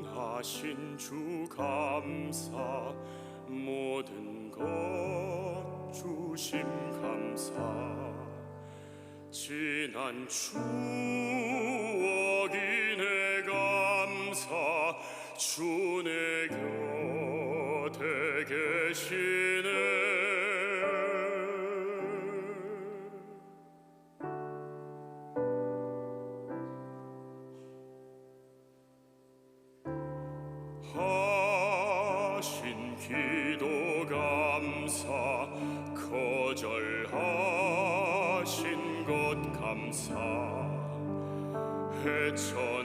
구원하신 주 감사 모든 것 주심 감사. 지난 추억이네 감사 주 내 곁에 계시네 기도 감사 거절하신 것 감사. 헤쳐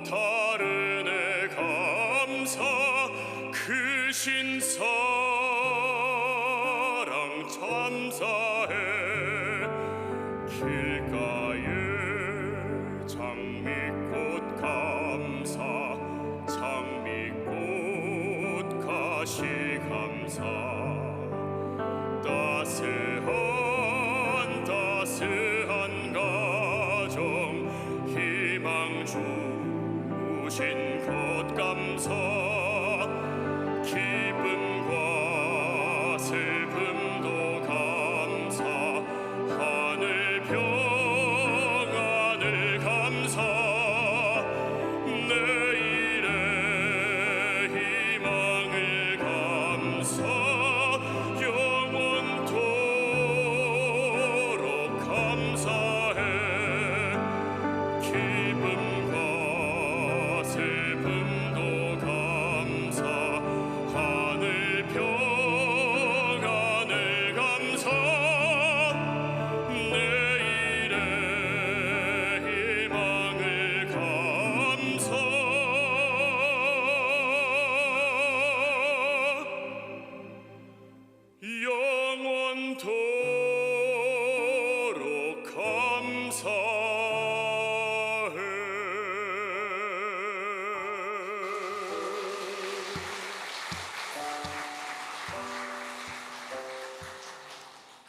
못하는 애 감사 크신 사랑 참사해. 길가에 장미꽃 감사 장미꽃 가시 감사. 따스한 따스한 가정 희망 주 신 것 감사 기쁨과 슬픔도 감사 하늘 평안을 감사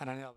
하나님 아버지